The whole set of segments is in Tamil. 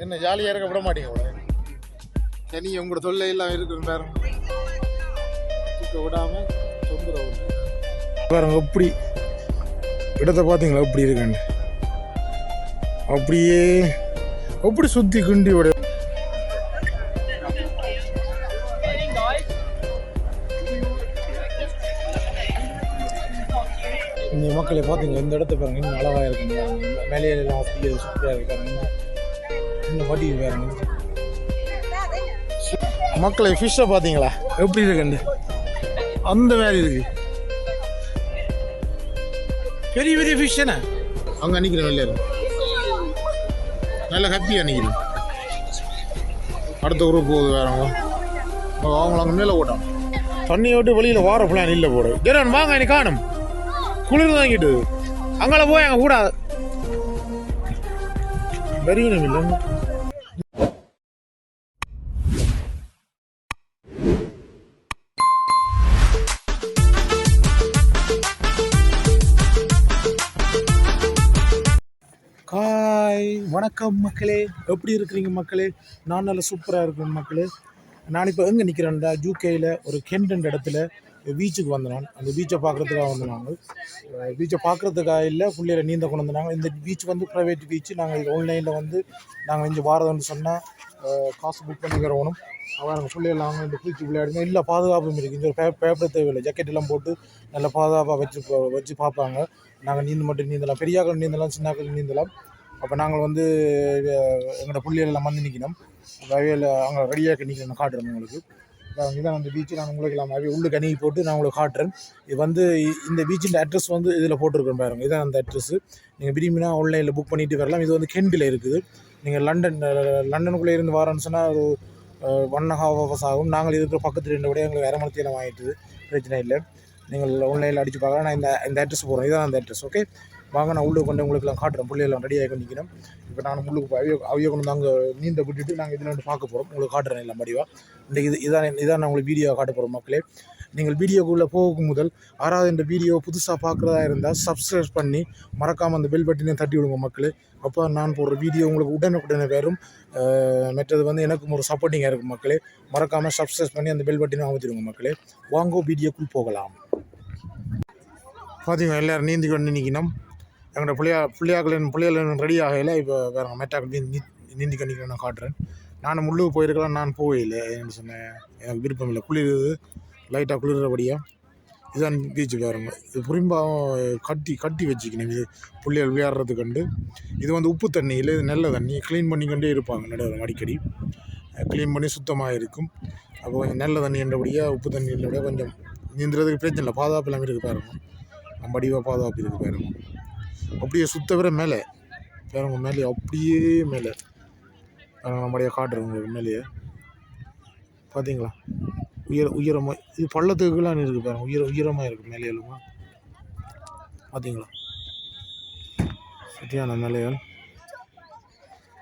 என்ன ஜாலியாக இருக்க விட மாட்டீங்க உங்களை சனி உங்களோட தொல்லை எல்லாம் இருக்கிற நேரம் தூக்க விடாம தொந்தரவு பாருங்க எப்படி இடத்த பார்த்தீங்களா? எப்படி இருக்குன்னு அப்படியே எப்படி சுத்தி குண்டி விட இந்த மக்களை பார்த்தீங்களா? இந்த இடத்த பாருங்க இன்னும் அழகாக இருக்குங்க மேலே எல்லாம் அப்படியே சூப்பராக இருக்காங்க. இன்னும் வட்டி பாருங்க மக்களை ஃபிஷ்ஷை பார்த்தீங்களா? எப்படி இருக்குன்னு அந்த மாதிரி இருக்கு. பெரிய பெரிய ஃபிஷ் என்ன அங்கே வெளில இருக்கு நல்ல ஹாப்பியாக நிற்கிறேன் அடுத்த குரூப் போகுது வேறவங்க அவங்கள அங்கே மேலே ஓட்டான் தண்ணியை விட்டு வெளியில் வார பிளான் இல்லை போடு ஜெரான் வாங்க நீ காணும். குளிர் வாங்கிட்டு. அங்கே போய் அங்கே கூடாது. வெறியணும் இல்லை வணக்கம் மக்களே எப்படி இருக்கிறீங்க மக்களே? நான் நல்ல சூப்பராக இருக்கேன் மக்களே. நான் இப்போ எங்கே நிற்கிறேன்டா ஜூகேயில் ஒரு கென்டன் இடத்துல பீச்சுக்கு வந்தேன். அந்த பீச்சை பார்க்குறதுக்காக வந்தனாங்க பீச்சை பார்க்குறதுக்காக இல்லை பிள்ளையில நீந்த கொண்டு வந்தாங்க இந்த பீச் வந்து ப்ரைவேட் பீச்சு நாங்கள் ஆன்லைனில் வந்து நாங்கள் இங்கே வாரதுன்னு சொன்னால் காசு புக் பண்ணிக்கிறவனும் அவன் நாங்கள் பிள்ளைகள் இந்த பீச்சு விளையாடுங்க. இல்லை பாதுகாப்பும் இருக்குது இந்த பே பேப்பர் தேவையில்லை. ஜாக்கெட் எல்லாம் போட்டு நல்லா பாதுகாப்பாக வச்சு வச்சு பார்ப்பாங்க. நாங்கள் நீந்த மட்டும் நீந்தலாம். பெரியாக்கள் நீந்தலாம் சின்னாக்கள் நீந்தலாம். அப்போ நாங்கள் வந்து எங்களோட பிள்ளைகள் எல்லாம் வந்து நிற்கணும் வகையில் அவங்க ரெடியாக நிற்கணும் காட்டுறோம் உங்களுக்கு. அப்புறம் இதான் அந்த பீச்சு நான் உங்களுக்கு எல்லாம் அவைய உள்ளுக்கு அணுகி போட்டு நான் உங்களுக்கு காட்டுறேன். இது வந்து இந்த பீச்சின் அட்ரஸ் வந்து இதில் போட்டிருக்கேன் பாருங்க. இதான் அந்த அட்ரஸ்ஸு நீங்கள் விரும்பினா ஆன்லைனில் புக் பண்ணிட்டு வரலாம். இது வந்து கெண்டில் இருக்குது. நீங்கள் லண்டன் லண்டனுக்குள்ளே இருந்து வரேன்னு சொன்னால் ஒரு ஒன் ஹாஃப் ஹவர்ஸ் ஆகும். நாங்கள் இருக்கிற பக்கத்தில் ரெண்டு விட எங்களுக்கு அரை மணி பிரச்சனை இல்லை. நீங்கள் ஆன்லைனில் அடித்து பார்க்கலாம். நான் இந்த இந்த அட்ரஸ் போகிறோம் இதான் அந்த அட்ரஸ் ஓகே வாங்க நான் உள்ளே கொண்டு உங்களுக்குலாம் காட்டுறேன். பிள்ளைகள்லாம் ரெடியாக கொண்டு நிற்கிறேன் இப்போ நான் உள்ளுக்கு அவிய அவைய கொண்டு வந்து அங்கே நீந்த விட்டுட்டு நாங்கள் இதில் வந்து பார்க்க போகிறோம் உங்களுக்கு காட்டுறேன் எல்லாம் மடிவாக இந்த இது இதான் இதான் நான் உங்களுக்கு வீடியோ காட்ட போகிறோம் மக்களே. நீங்கள் வீடியோக்குள்ளே போகும் முதல் ஆறாவது இந்த வீடியோ புதுசாக பார்க்குறதா இருந்தால் சப்ஸ்கிரைப் பண்ணி மறக்காமல் அந்த பெல் பட்டினை தட்டி விடுங்க மக்களே. அப்போ நான் போடுற வீடியோ உங்களுக்கு உடனுக்குடனே வரும். மற்றது வந்து எனக்கும் ஒரு சப்போர்ட்டிங்காக இருக்கும் மக்களே. மறக்காமல் சப்ஸ்கிரைப் பண்ணி அந்த பெல் பட்டினை அமுத்திடுங்க மக்களே. வாங்கோ வீடியோக்குள் போகலாம். பார்த்தீங்க எல்லோரும் நீந்தி கொண்டு நிற்கணும் எங்களோட பிள்ளையா பிள்ளையாக்களின் பிள்ளைகளின் ரெடி ஆகையில் இப்போ வேற மெட்டாக்கள் நீந்தி நீந்தி கொண்டு நான் காட்டுறேன். நானும் முள்ளுக்கு போயிருக்கலாம் நான் போகல என்ன சொன்னேன். எனக்கு விருப்பம் இல்லை. குளிருது. லைட்டாக குளிர்றபடியாக இதுதான் பீச்சு பாருங்க இது புரிம்பாவும் கட்டி கட்டி வச்சுக்கணும். இது பிள்ளைகள் விளையாடுறது கண்டு. இது வந்து உப்பு தண்ணி இல்லை இது நல்ல தண்ணி. க்ளீன் பண்ணிக்கொண்டே இருப்பாங்க நடுவில் அடிக்கடி. க்ளீன் பண்ணி சுத்தமாக இருக்கும். அப்போ கொஞ்சம் நல்ல தண்ணி என்றபடியாக உப்பு தண்ணியில் விட கொஞ்சம் நீந்துறதுக்கு பிரச்சனை இல்லை. பாதுகாப்பு எல்லாம் இருக்குது பாருங்க. நம்ம அடிவாக பாதுகாப்பு இருக்குது பாருங்க. அப்படியே சுத்த விட மேலே. பாருங்க மேலே அப்படியே மேலே. நம்முடைய நம்மடைய காட்டுறோம் உங்களுக்கு மேலேயே. பார்த்தீங்களா உயர உயரமாக இது பள்ளத்துக்குலாம் இருக்குது பாருங்க. உயர உயரமாக இருக்குது மேலே எல்லாம். பார்த்தீங்களா சரியான மேலே.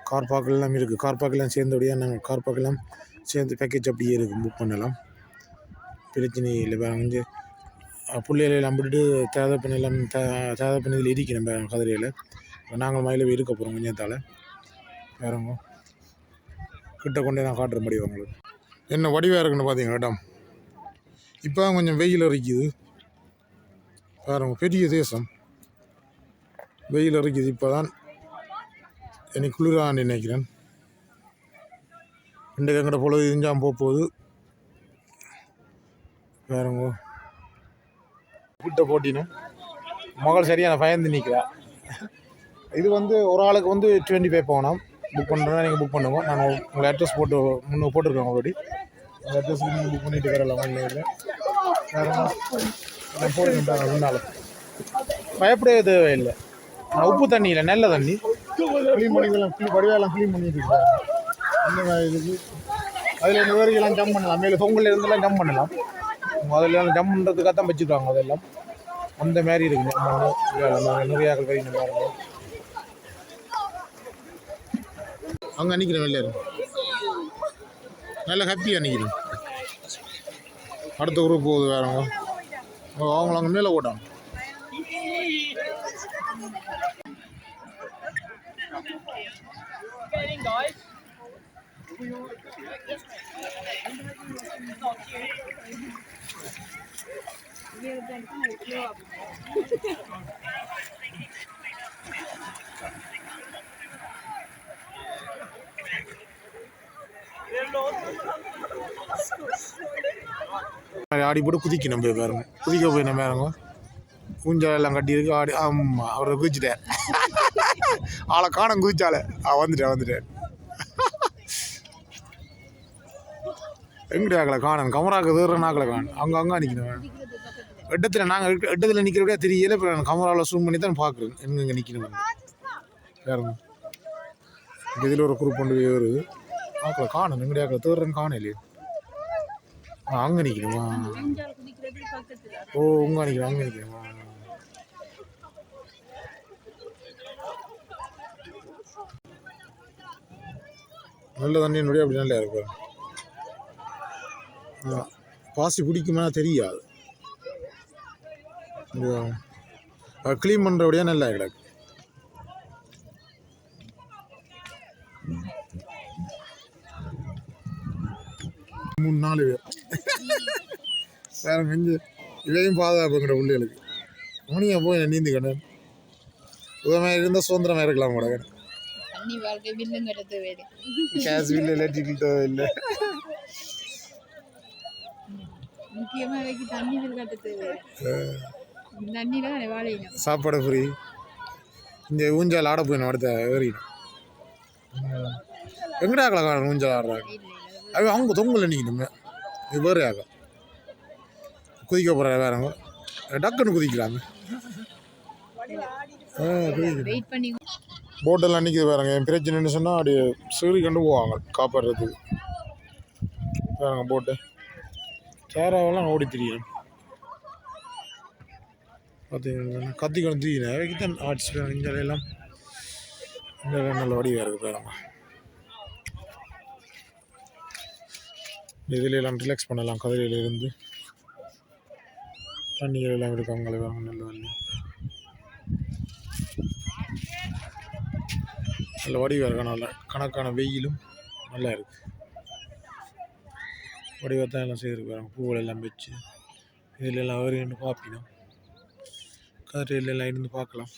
கார் பார்க் எல்லாம் இருக்குது கார் பார்க் எல்லாம் சேர்ந்தபடியாக நாங்கள் கார் பார்க் எல்லாம் சேர்ந்து பேக்கேஜ் அப்படியே இருக்குது புக் பண்ணலாம். பிரச்சனை இல்லை. பாருங்க பிள்ளைகளை நம்பிட்டு தேதப்பண்ணி எல்லாம் தே தேதப்பண்ணி இதில் இருக்கணும் பாருங்க கதிரையில். நாங்கள் மயில இருக்க போகிறோம் கொஞ்சத்தால். வேறங்க கிட்ட கொண்டே நான் காட்டுற முடியும் உங்களுக்கு. என்ன வடிவாக இருக்குன்னு பார்த்தீங்க இடம்? இப்போ கொஞ்சம் வெயில் அரைக்குது. பாருங்க பெரிய தேசம். வெயில் அரைக்குது இப்போ தான் எனக்கு குளிரான்னு நினைக்கிறேன். இன்றைக்கு எங்கிட்ட பொழுது இஞ்சாம் போக போகுது. வேறங்கோ கிட்ட போட்டினும் மகள் சரியான பயந்து நிற்கிறா இது வந்து ஒரு ஆளுக்கு வந்து டுவெண்ட்டி ஃபைவ் போகணும். புக் பண்ணுறதா நீங்கள் புக் பண்ணுங்க. நாங்கள் உங்களை அட்ரஸ் போட்டு முன்னே போட்டிருக்கோம் ஆல்ரெடி அந்த அட்ரஸ் நீங்கள் புக் பண்ணிட்டு வரலாம் ஆன்லைனில் வேறு நான் போடுங்க முன்னால். பயப்படவே தேவையில்லை. நான் உப்பு தண்ணி இல்லை நல்ல தண்ணி. க்ளீன் பண்ணிக்கலாம் க்ளீன் வடிவெல்லாம் க்ளீன் பண்ணிட்டு இருக்காங்க அந்த மாதிரி இதுக்கு அதில் இந்த வரைக்கும் ஜம்ப் பண்ணலாம். மேலே பொங்கல் இருந்தெல்லாம் ஜம்ப் பண்ணலாம். அதில் ஜம் பண்ணுறதுக்காக தான் வச்சுருக்காங்க அதெல்லாம். அந்த மாதிரி இருக்குது ஜம்ப் பண்ணி நிறைய வரைக்கும் பாருங்க. அங்கே நிற்கிறேன் வெளில நல்லா நல்ல ஹாப்பியாக நிற்கிறேன் அடுத்த குரூப் போகுது வேறவங்க அவங்கள அங்கே மேலே ஓட்டாங்க guys. ஆடி போட்டு குதிக்கணும் போய் பாருங்க குதிக்க போய் நம்ம பாருங்க ஊஞ்சல் எல்லாம் கட்டியிருக்கு ஆடி ஆமாம் அவரை குதிச்சிட்டேன். ஆளை காணம் குதிச்சாலே. ஆ வந்துட்டேன் வந்துட்டேன். எங்கிட்ட ஆக்கலை காணும். கமராக்கு தேடுற நாக்கில் காணும். அங்கே அங்கே நிற்கணும் எட்டத்தில் நாங்கள் எட்டத்தில் நிற்கிறவிட தெரியல இப்போ நான் கமராவில் ஜூம் பண்ணி தான் பார்க்குறேன். எங்கெங்கே நிற்கணும் பாருங்க இதில் ஒரு குரூப் கொண்டு போய் வருது ஆக்கில் காணும். எங்கிட்ட ஆக்கில் தேடுறேன்னு காணலையே ஆ அங்கே நிற்கணுமா ஓ உங்க நிற்கிறேன் அங்கே நிற்கிறேன் நல்ல தண்ணி என்னுடைய அப்படி நல்லா இருக்கும் பாசி பிடிக்குமா தெரியாது. க்ளீன் பண்ணுறபடியா நல்லா கிடக்கு. மூணு நாலு பேர். வேற நெஞ்சு இதையும் பாதுகாப்புங்கிற பிள்ளைகளுக்கு மணியா போய் நீந்தி கண்ணன் உதவியாக இருந்தால் சுதந்திரமாக இருக்கலாம் கூட தண்ணி வாழ்க்கை வேறு. கேஸ் பில்லு இல்லை இல்லை முக்கியமா வைக்க தண்ணி பில் கட்டத்து வேறு தண்ணியில சாப்பாடு ஃப்ரீ. இந்த ஊஞ்சல் ஆட போயிடும் அடுத்த ஏறிடும் எங்கடா காணும் ஊஞ்சல் ஆடுறாங்க அது அவங்க தொங்கல நிற்கணுமே இது வேறு ஆகும் குதிக்க போகிற வேறவங்க டக்குன்னு குதிக்கிறாங்க போட்டெல்லாம் நிற்கிது பாருங்க. என் பிரச்சனைன்னு சொன்னால் அப்படியே சீறி கண்டு போவாங்க காப்பாடுறதுக்கு பாருங்க போட்டு. சேராவெல்லாம் ஓடி திரியும். பார்த்தீங்கன்னா கத்தி கொண்டு நிறைய தான் ஆட்சி இந்த எல்லாம். இந்த நல்ல வடிவாக இருக்குது பாருங்க. இதில் எல்லாம் ரிலாக்ஸ் பண்ணலாம். கதிரையில இருந்து. தண்ணிகள் எல்லாம் இருக்காங்களே பாருங்க நல்ல தண்ணி நல்ல வடிவாக இருக்கு நல்ல கணக்கான வெயிலும் நல்லா இருக்குது வடிவத்தான் எல்லாம் செய்திருக்காங்க பூவில் எல்லாம் வச்சு இதில் எல்லாம் அவர் நின்று பார்ப்பினோம். கதிரையில் எல்லாம் இருந்து பார்க்கலாம்.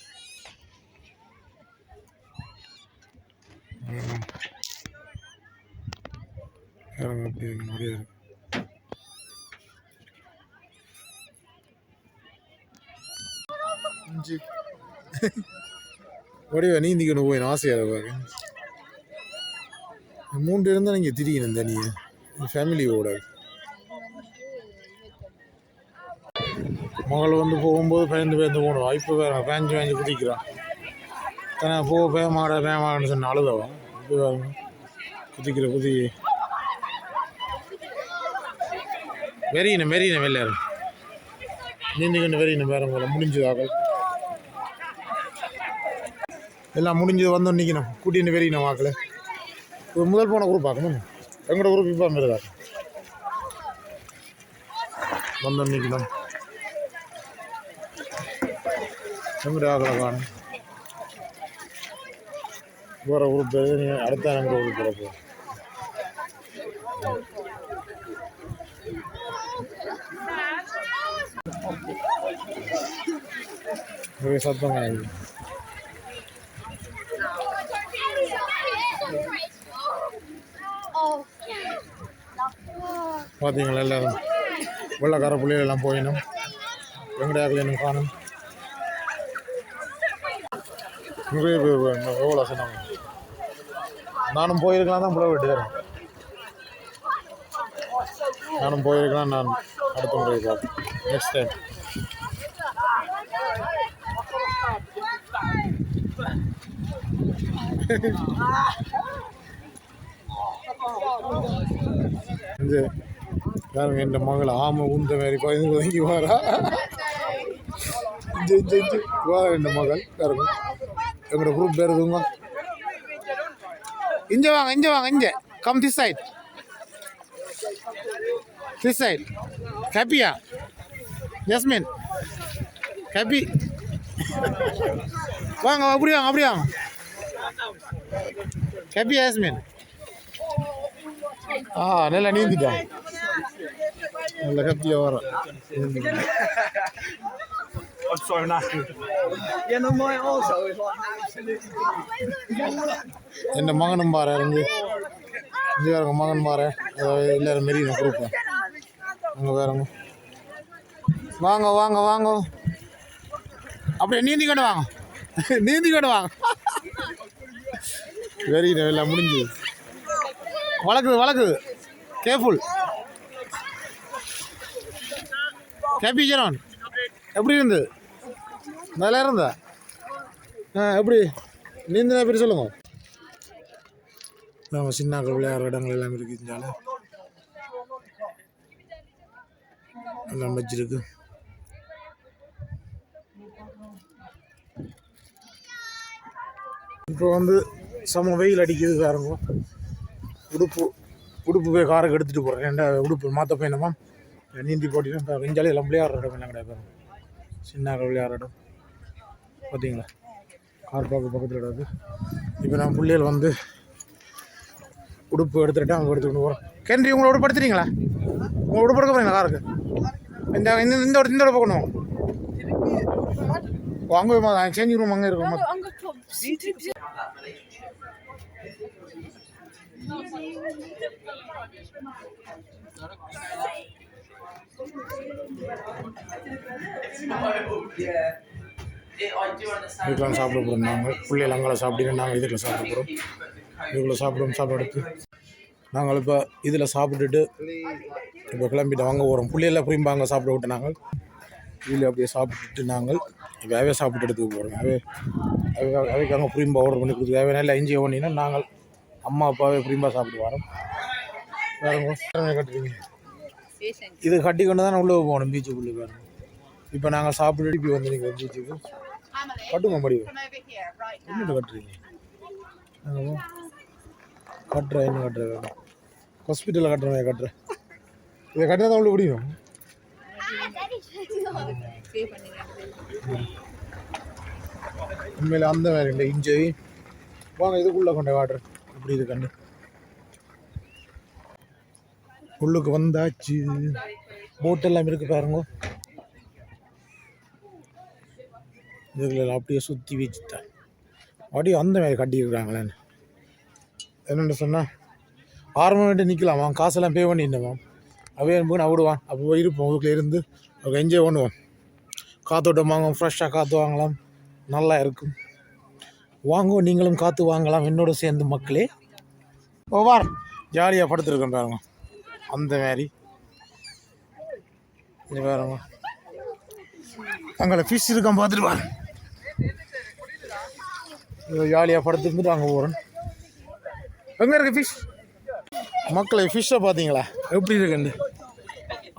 ஆமாம். பாருங்க அப்படி இருக்கு நிறைய இருக்கு. அஞ்சு வடிவா நீந்திக்கணும் போய் ஆசையாக பாருங்க. மூன்று இருந்தால் நீங்கள் திரிக்கணும் தனியை ஃபேமிலியோட. மகள் வந்து போகும்போது பயந்து பயந்து போகணும் இப்போ வேற பேஞ்சு பேஞ்சு குதிக்கிறான். தானே போ பேமாட பேமாடன்னு சொன்ன அழுதவன் இப்போ பாருங்க குதிக்கிற குதி. வெறியின வெறியின வெளில நீந்திக்கணும் வெறியின வேற போல முடிஞ்சதாக்கள் எல்லாம் முடிஞ்சது வந்தோம் நிற்கணும் கூட்டின்னு வெறியின வாக்கில். ஒரு முதல் போன குரூப் பார்க்கணும் எங்களோட குரூப் இப்போ இருந்ததா வந்தோம் நிற்கணும் எங்கட ஆகலை காணும் வேறு குரூப் அடுத்த எங்கள் குரூப் கிடப்போ ஒரே சத்தம் ஆகுது பார்த்தீங்களா எல்லாரும் வெள்ளக்கார பிள்ளைகள் எல்லாம் போயிடும் வெங்கடாக்கள் காணும். நிறைய பேர் எவ்வளோ சொன்னாங்க நானும் போயிருக்கலாம் தான் புள்ள வெட்டுக்கிறேன் நானும் போயிருக்கலாம் நான் அடுத்த முறை பார்ப்பேன். நெக்ஸ்ட் டைம் இது பாருங்க என் மகள் ஆமை உந்த மாதிரி பயந்து ஒதுங்கி வாரா இஞ்சி இஞ்சி இஞ்சி என் மகள் பாருங்க. எங்களோட குரூப் பேர் எதுங்க இஞ்ச வாங்க இஞ்ச வாங்க இஞ்ச come this side this side ஹாப்பியா ஜஸ்மின் ஹாப்பி வாங்க அப்படி வாங்க அப்படி வாங்க. கேப்பி யாஸ்மின் ஆ நல்லா நீந்திட்டான் நல்ல ஹாப்பியாக வர What's so nasty? Yeah, no, mine also is like absolutely. என்ன மகனும் பாரு இருந்து இங்கே இருக்க மகன் பாரு எல்லாரும் மாரி நான் கொடுப்பேன் அங்கே வேறங்க வாங்க வாங்க வாங்க அப்படியே நீந்தி கொண்டு வாங்க நீந்தி கொண்டு வாங்க வெரி எல்லாம் முடிஞ்சு வளர்க்குது வளர்க்குது கேர்ஃபுல் கேபி ஜெரான் எப்படி இருந்தது? நல்லா இருந்தா ஆ எப்படி? நீந்தினா பேர் சொல்லுங்க. நம்ம சின்ன விளையாடுற இடங்கள் எல்லாம் இருக்குதுனால எல்லாம் வச்சிருக்கு இப்போ வந்து செம வெயில் அடிக்குது பாருங்க. உடுப்பு உடுப்பு போய் காருக்கு எடுத்துகிட்டு போகிறேன் ஏன்டா உடுப்பு மாற்ற போயினமா நீந்தி போட்டினா வெஞ்சாலே எல்லாம் விளையாடுற இடம் எல்லாம் கிடையாது சின்ன விளையாடுற இடம் பார்த்தீங்களா கார் பார்க்க பக்கத்தில் கிடையாது இப்போ நான் பிள்ளைகள் வந்து உடுப்பு எடுத்துகிட்டு அங்கே எடுத்துக்கிட்டு போகிறோம் கேண்டி உங்களை உடுப்பு எடுத்துட்டீங்களா உங்களை உடுப்பு எடுக்க போகிறீங்களா காருக்கு இந்த இந்த இந்த இந்த உடுப்பு கொண்டு வாங்க. ஓ அங்கே சேஞ்சிங் ரூம் அங்கே இருக்கும் இதுக்கெல்லாம் சாப்பிட போகிறோம் நாங்கள். பிள்ளைகள் அங்கே சாப்பிட்டு நாங்கள் இதுக்குள்ள சாப்பிட போகிறோம் இதுக்குள்ளே சாப்பிடுவோம் சாப்பாடு எடுத்து நாங்கள் இப்போ இதில் சாப்பிட்டுட்டு இப்போ கிளம்பிட்டு வாங்க போகிறோம் பிள்ளைகளை புரியும்பா அங்கே சாப்பிட விட்டு நாங்கள். இதில் அப்படியே சாப்பிட்டுட்டு நாங்கள் வேவே சாப்பிட்டு எடுத்துக்க போகிறோம் வேவே அவே அவைக்கு அங்கே புரியும்பா ஆர்டர் பண்ணி கொடுத்து அவே நல்லா என்ஜாய் பண்ணினா நாங்கள் அம்மா அப்பாவே புரியும்பா சாப்பிட்டு வரோம். வேறு கட்டுறீங்க இது கட்டி கொண்டு தான் உள்ளே போகணும் பீச்சுக்குள்ளே பாருங்க. இப்போ நாங்கள் சாப்பிட்டு திருப்பி வந்து நீங்கள் பீச்சுக்கு கட்டுங்க முடியும் என்னட்டு கட்டுறீங்க? நாங்கள் கட்டுறேன் என்ன கட்டுறேன் ஹாஸ்பிட்டலில் கட்டுறேன் கட்டுறேன் இதை கட்டினா தான் உள்ள முடியும். உண்மையில் அந்த மாதிரி இல்லை. இஞ்சி வாங்க இதுக்குள்ளே கொண்டே வாட்டுறேன். இப்படி இது கண்டு உள்ளுக்கு வந்தாச்சு. போட் எல்லாம் இருக்கு பாருங்க. இதுல அப்படியே சுற்றி வச்சுட்டேன் அப்படியே அந்த மாதிரி கட்டியிருக்கிறாங்களேன்னு என்னென்னு சொன்னால் ஆறு மணி நேரம் நிற்கலாமா காசெல்லாம் பே பண்ணிட்டோமா அவே நான் விடுவான் அப்போ போய் இருப்போம். ஊருக்குள்ள இருந்து அவங்க என்ஜாய் பண்ணுவோம். காற்றோட்டம் வாங்குவோம். ஃப்ரெஷ்ஷாக காற்று வாங்கலாம். நல்லா இருக்கும். வாங்குவோம். நீங்களும் காற்று வாங்கலாம். என்னோட சேர்ந்து மக்களே. ஓ ஜாலியாக படுத்துருக்கேன் பாருங்க. அந்த மாதிரி. இது பாருங்க அங்கே ஃபிஷ் இருக்கான் பார்த்துட்டு பாருங்க ஜாலியாக படுத்துருந்துட்டு அங்கே போகிறேன் எங்கே இருக்கு ஃபிஷ் மக்களை ஃபிஷ்ஷை பார்த்தீங்களா? எப்படி இருக்குன்னு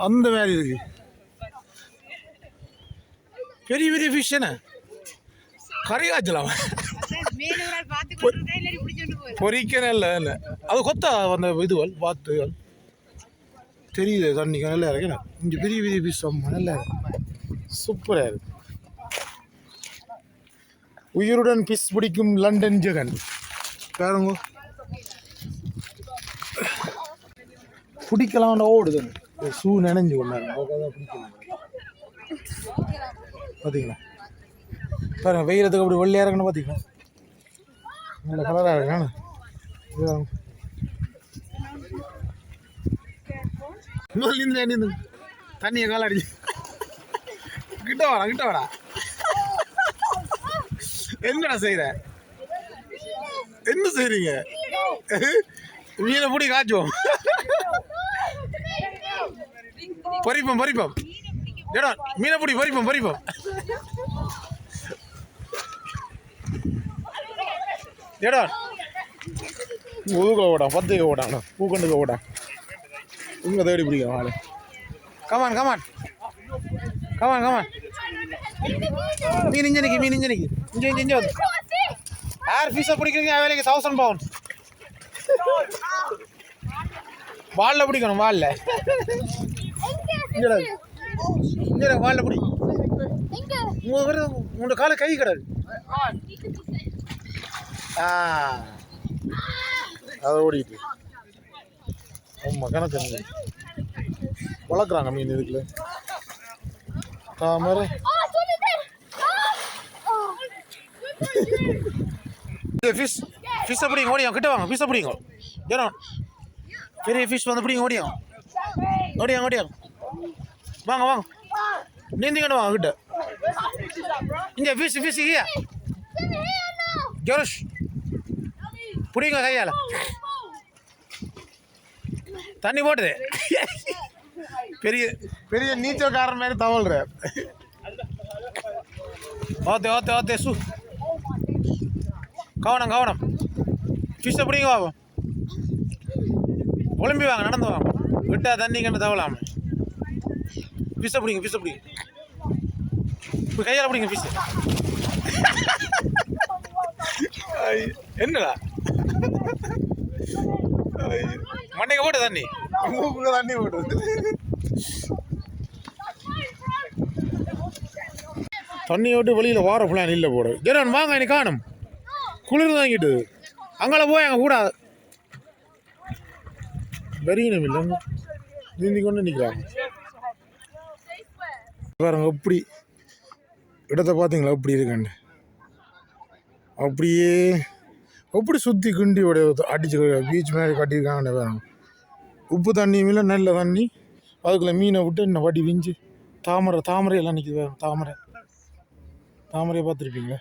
அந்த மாதிரி இருக்கு. பெரிய பெரிய ஃபிஷ் என்ன? கறி காய்ச்சலாம் பொறிக்கனே இல்லை இல்லை அது கொத்தா அந்த இதுவல் வாத்துகள் தெரியுது தண்ணிக்கு நல்லா இருக்கு. இங்கே பெரிய பெரிய பீஸ் நல்லா இருக்கு. சூப்பராக இருக்கு. உயிருடன் பிஸ் பிடிக்கும் லண்டன் ஜெகன். பாருங்க. பிடிக்கலாம்னு ஓடுது ஷூ நினைஞ்சு கொண்டாரு. பிடிக்கலாம் பார்த்தீங்களா பாருங்க வெயிலத்துக்கு அப்படி வெள்ளையாக இருக்குன்னு பார்த்தீங்களா நல்ல கலராக இருக்கானு நின்று நீந்து தண்ணியை காலாடி கிட்ட வாடா கிட்ட வாடா என்னடா செய்யற என்ன செய்றீங்க மீனை பிடி காய்ச்சுவோம் பறிப்போம் பறிப்போம் ஏடா மீனை பிடி பறிப்போம் பறிப்போம் ஏடா ஒதுக்க ஓடா பத்துக்க ஓடான் பூக்கண்டுக்க ஓடா இங்கே தேடி பிடிக்கிறோம் ஆளு. Come on come on come on come on மீன் இஞ்சனிக்கு மீன் இஞ்சனிக்கு நிக்கி இஞ்சி இஞ்ச இஞ்ச வந்து. யார் ஃபீஸை பிடிக்கிறீங்க வேலைக்கு தௌசண்ட் பவுண்ட் வாலில் பிடிக்கணும் வாலில். இங்கடா. இங்கடா வாலில் பிடி. உங்க உங்களோட காலை கை கிடாது. ஆ. அதை ஓடிட்டு ஆமாம் கணக்கு வளர்க்குறாங்க மீன் இதுக்குள்ள. தாமரை ஃபிஷ் ஃபிஷ்ஷை பிடிங்க ஓடியும் கிட்ட வாங்க ஃபிஷ்ஷை பிடிங்க. ஜனம் பெரிய ஃபிஷ் வந்து பிடிங்க ஓடியும் ஓடியாங்க ஓடியாங்க வாங்க வாங்க. நீந்திங்கன்னு வாங்க கிட்ட. இங்கே ஃபிஷ் ஃபிஷ் இங்கே. ஜோரஷ் பிடிங்க கையால். தண்ணி போட்டுது. பெரிய பெரிய நீச்சல்காரன் மாதிரி தவழ்ற ஓத்தே ஓத்தே ஓத்தே சு. கவனம் கவனம். ஃபிஷ்ஷை பிடிங்க பாப்போம். ஒளிம்பி வாங்க நடந்து வாங்க. விட்டா தண்ணி கண்டு தவளாம ஃபிஷ்ஷை பிடிங்க ஃபிஷ்ஷை பிடிங்க. இப்போ கையால் பிடிங்க ஃபிஷ்ஷு என்னடா? மண்டைக்கு போட்டு தண்ணி. மூக்குக்கு தண்ணி போட்டு தண்ணி விட்டு வெளியில் வார பிளான் இல்லை போடு. ஜெரன் வாங்க எனக்கு காணும். குளிர் தாங்கிட்டு. அங்கே போய் அங்கே கூடாது. வெறியினம் இல்லை. நீந்தி கொண்டு நிற்கிறாங்க பாருங்க எப்படி இடத்த பார்த்தீங்களா? எப்படி இருக்காண்டு அப்படியே எப்படி சுற்றி கிண்டி உடைய அடிச்சு பீச் மாதிரி கட்டியிருக்காங்கன்னு பாருங்க. உப்பு தண்ணியுமில்ல நல்ல தண்ணி அதுக்குள்ளே மீனை விட்டு என்ன வடி விஞ்சு தாமரை தாமரை எல்லாம் நிற்கிது வேறு தாமரை. தாமரையை பார்த்துருப்பீங்களா?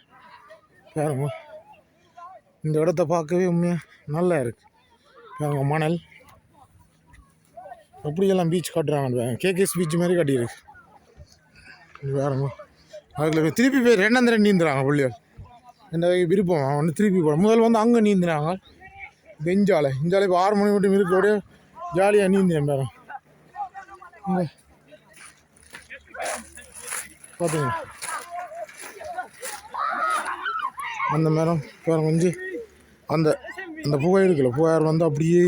பாருங்க. இந்த இடத்த பார்க்கவே உண்மையாக நல்லா இருக்கு. பாருங்க மணல். எப்படியெல்லாம் பீச் காட்டுறாங்கன்னு கேகேஸ் பீச் மாதிரி கட்டியிருக்கு. வேறுங்க அதுக்குள்ள போய் திருப்பி போய் ரெண்டாந்திரம் நீந்துறாங்க பிள்ளைகள். இந்த விருப்பம். ஒன்று திருப்பி போட. முதல்ல வந்து அங்கே நீந்தினாங்க. பெஞ்சாலை. இஞ்சாலை இப்போ ஆறு மணி மட்டும் இருக்கக்கூடிய ஜாலியாக நீந்தினேன் மேடம் இங்கே. பார்த்தீங்க அந்த மேடம் பேரம் கொஞ்சம் அந்த அந்த புகை இருக்குல்ல புகையார் வந்து அப்படியே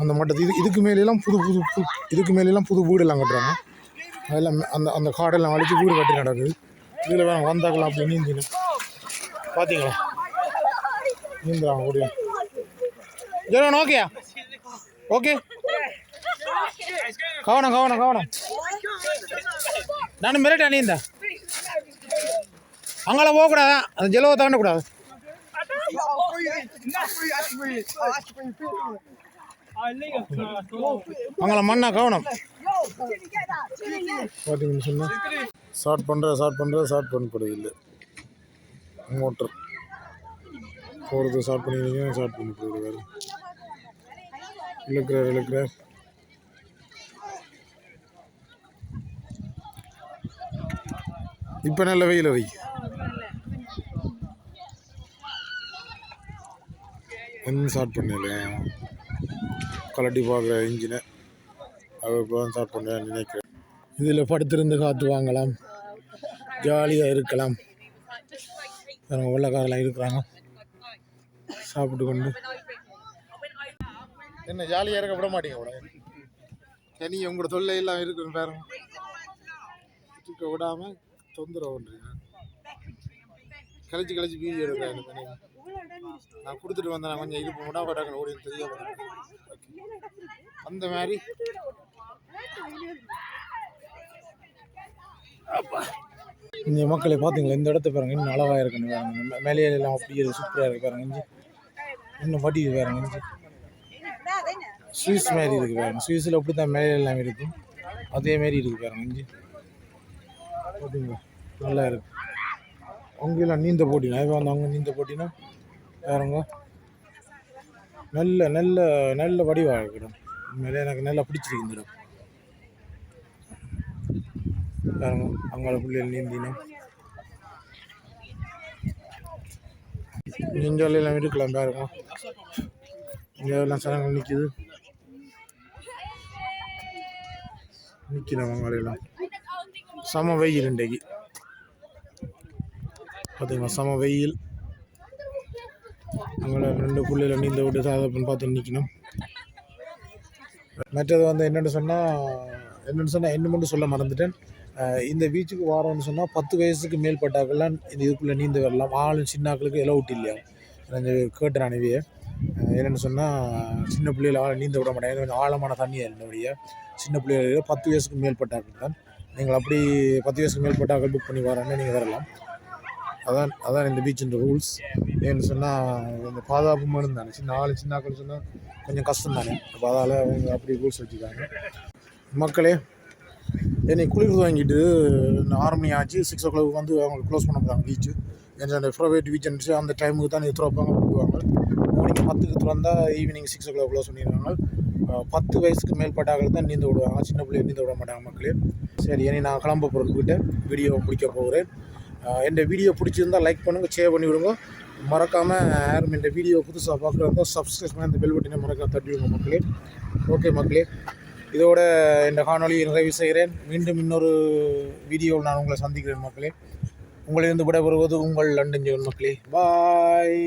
அந்த மட்டத்து இது இதுக்கு மேலெல்லாம் புது புது புது இதுக்கு மேலெல்லாம் புது வீடெல்லாம் கட்டுறாங்க. அதெல்லாம் அந்த அந்த காடெல்லாம் அழிச்சு வீடு கட்டி நடக்குது இதில் வேணும் வந்தாக்கலாம் அப்படி நீந்தினேன். பார்த்தீங்களா நீந்துறாங்க கூடிய ஜெரோன் ஓகேயா ஓகே. கவனம் கவனம் கவனம். நான் மிரட்டா நீந்த அங்கெல்லாம் போகக்கூடாதா? அந்த ஜெலவை தாண்டக்கூடாது. அங்கே மண்ணா கவனம். பார்த்தீங்கன்னு சொன்னால் ஸ்டார்ட் பண்ணுற ஸ்டார்ட் பண்ணுற ஸ்டார்ட் பண்ணப்படுது இல்லை. மோட்டர். போகிறது ஸ்டார்ட் பண்ணிக்கிறீங்க ஸ்டார்ட் பண்ணி போயிடுவார் இழுக்கிறார் இழுக்கிறார். இப்போ நல்ல வெயில் வை. இன்னும் ஸ்டார்ட் பண்ணல. கலட்டி பார்க்குற இன்ஜினை அது இப்போ தான் ஸ்டார்ட் பண்ண நினைக்கிறேன். இதில் படுத்திருந்து காற்று வாங்கலாம். ஜாலியாக இருக்கலாம். பாருங்க வெள்ளக்காரெல்லாம் இருக்கிறாங்க. சாப்பிட்டு கொண்டு. என்ன ஜாலியாக இருக்க விட மாட்டீங்க கூட தனி உங்களோட தொல்லை எல்லாம் இருக்கும் பாருங்க. இருக்க விடாமல் தொந்தரவு பண்ணுறீங்க கழிச்சு கழிச்சு வீடியோ எடுக்கிறேன். நான் கொடுத்துட்டு வந்தேன் நான் கொஞ்சம் இது பண்ணா பட்டாக்கணும் ஓடி தெரியாம அந்த மாதிரி. இந்த மக்களை பார்த்தீங்களா இந்த இடத்த பாருங்க இன்னும் அழகாக இருக்குன்னு பாருங்க மேலே எல்லாம் அப்படியே சூப்பராக இருக்கு பாருங்க இஞ்சி. இன்னும் வட்டிக்கு பாருங்க இஞ்சி. மாதிரி இருக்குது பாருங்க ஸ்வீஸில் அப்படி தான் மேலே எல்லாம் இருக்கும் அதே மாதிரி பாருங்க இஞ்சி. பார்த்தீங்களா நல்லா இருக்கு. அவங்கெல்லாம் நீந்த போட்டினா இப்போ வந்து அவங்க நீந்த போட்டினா பாருங்க. நல்ல நல்ல நல்ல வடிவாக இருக்கணும் இடம். எனக்கு நல்லா பிடிச்சிருக்கு இந்த இடம். பாருங்க அவங்கள பிள்ளைகள் நீந்தினா நெஞ்சாலையெல்லாம் இருக்கலாம் பாருங்க இங்கே எல்லாம் சனங்கள் நிற்கிது நிற்கிறோம் அவங்களெல்லாம் சம வெயில் இன்றைக்கு. பார்த்தீங்களா சம வெயில். அவங்கள ரெண்டு புள்ளையில நீந்த விட்டு சாதப்பன் பார்த்து நிற்கணும் மற்றது வந்து என்னென்னு சொன்னால் என்னென்னு சொன்னால் என்ன மட்டும் சொல்ல மறந்துட்டேன். இந்த பீச்சுக்கு வாரோம்னு சொன்னால் பத்து வயசுக்கு மேற்பட்டாக்கெல்லாம் இந்த இதுக்குள்ளே நீந்து வரலாம். ஆளும் சின்னாக்களுக்கு எலவுட் இல்லையா? இந்த கேட்டேன் இவைய என்னென்னு சொன்னால் சின்ன பிள்ளைகள் ஆள் நீந்த விட மாட்டாங்க. கொஞ்சம் ஆழமான தண்ணி என்னுடைய. சின்ன பிள்ளைகள் பத்து வயசுக்கு மேற்பட்டாக்கள் தான் நீங்கள் அப்படி பத்து வயசுக்கு மேற்பட்டாக்கள் புக் பண்ணி வரேன்னு நீங்கள் வரலாம். அதான் அதான் இந்த பீச்சின் ரூல்ஸ் ஏன்னு சொன்னால் இந்த பாதுகாப்பு மருந்து தானே. சின்ன ஆள் சின்னாக்கள் சொன்னால் கொஞ்சம் கஷ்டம் தானே அப்போ அதால் அவங்க அப்படி ரூல்ஸ் வச்சுருக்காங்க மக்களே என்னை குளிர் வாங்கிட்டு ஆறு மணி ஆச்சு சிக்ஸ் ஓ கிளாக் வந்து அவங்க க்ளோஸ் பண்ண போகிறாங்க பீச்சு என்னோட ப்ரைவேட் பீச் இருந்துச்சு அந்த டைமுக்கு தான் திறப்பாங்க போடுவாங்க மார்னிங் பத்துக்கு திறந்தால் evening six o'clock close பண்ணிடுவாங்க. பத்து வயசுக்கு மேற்பட்டாக தான் நீந்த விடுவாங்க. சின்ன பிள்ளைய நீந்த விட மாட்டாங்க மக்களே. சரி இனி நான் கிளம்ப போகிறதுக்கிட்ட கிட்ட வீடியோ முடிக்க போகிறேன் என் வீடியோ பிடிச்சிருந்தால் லைக் பண்ணுங்கள் ஷேர் பண்ணி விடுங்க. மறக்காமல் யாரும் இந்த வீடியோ புதுசாக பார்க்குறதா சப்ஸ்கிரைப் பண்ணி அந்த பெல் பட்டனை மறக்காம தட்டி விடுங்க மக்களே. ஓகே மக்களே. இதோட இந்த காணொலியை நிறைவு செய்கிறேன். மீண்டும் இன்னொரு வீடியோவில் நான் உங்களை சந்திக்கிறேன் மக்களே. உங்களிருந்து விடைபெறுவது உங்கள் லண்டன் ஜெவன் மக்களே. பாய்